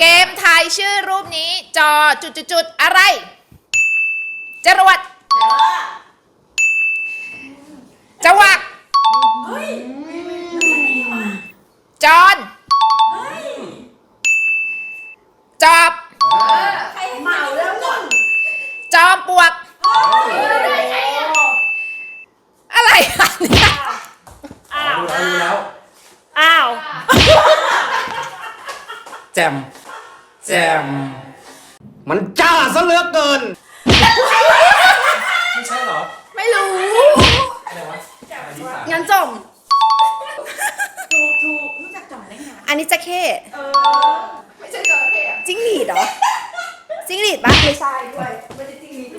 เกมทายชื่อรูปนี้จอจุดจุดจุดๆๆอะไร จรวดจวักจอนจอบ เหมาแล้วหมดจอมปลวก อะไรอะเนี่ยอ้าวรู้แล้วรู้แล้วอ้าว แจม แจม มันจ้าซะเหลือเกิน ไม่ใช่เหรอไม่รู้ อะไรวะอันนี้สามงั้นจมถูกถูกรู้จักจ่องได้ไงอันนี้จะเข้เออ ไม่ใช่จระเข้จิ้งหรีดเหรอ จิ้งหรีดปะไม่ใช่ด้วย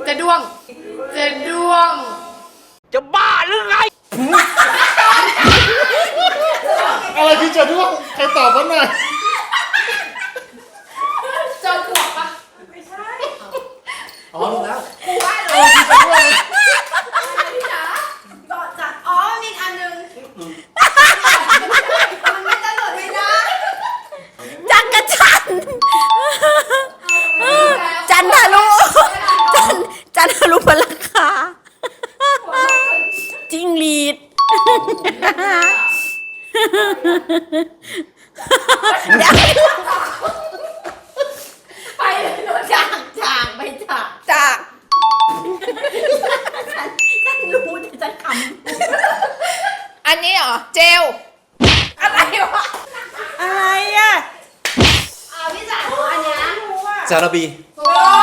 จะด้วง จะด้วง จะบ้าหรือไง อะไรคือจะด้วงใครตอบว่าหน่อย จอมปลวกปะ ไม่ใช่ อ๋อรู้แล้ว ก่อนจากอ๋อมีอีกอันหนึงมันไม่จะหลุดไม่ได้จักรจันทร์จันทารุจันจันทารุพลังคาจิ้งหรีดเดี๋ยว เหรอเจล อะไรวะ อะไรอะเอาพี่จ๋าอันเนี้ยรู้อะจาระบี โอ้ย